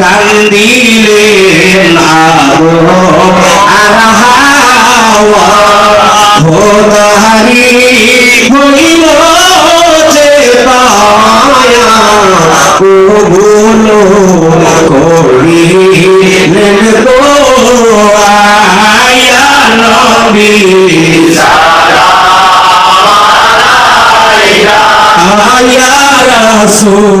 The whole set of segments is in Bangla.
কান্দিলে ভোতারি হইল যে পায়া। কবুল করিলেন গো আয়া নবী আয়া রাসূল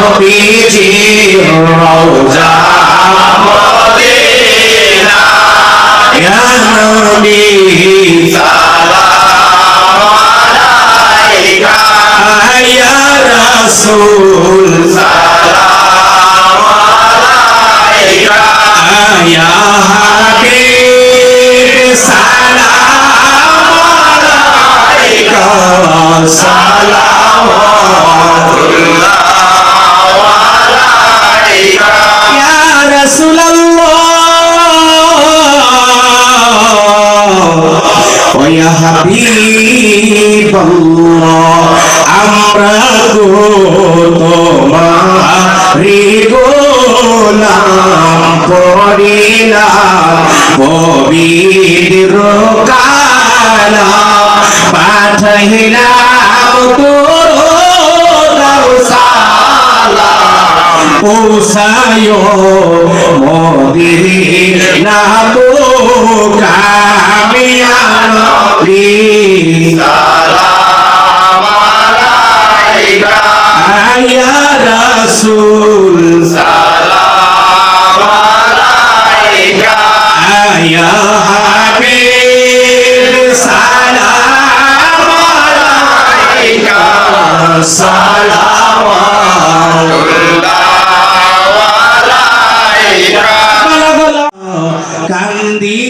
নবীজির রওজা মদিনা ইয়া নবী ইয়া রাসূল ইয়া হাবিব সালাম আলাইকা সালাওয়াতুল্লাহ আমরা তো তোমারি গোলাম করিলাম পবিত্র কালা পাঠাইলাম তোর সালাম পৌঁছায় মদিনা তো কামিয়াবি আয়া রাসূল আয়া হাবিব সালাম আলাইকা। কান্দিলেন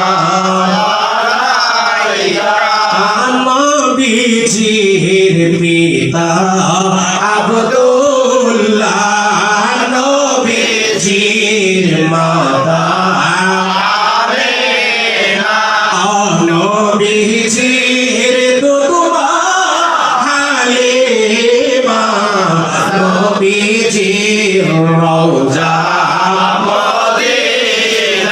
নবীজির পিতা আবদুল্লাহ নবীজির মাতা। নবীজির দুর্বা হালিমা। নবীজির রওজা।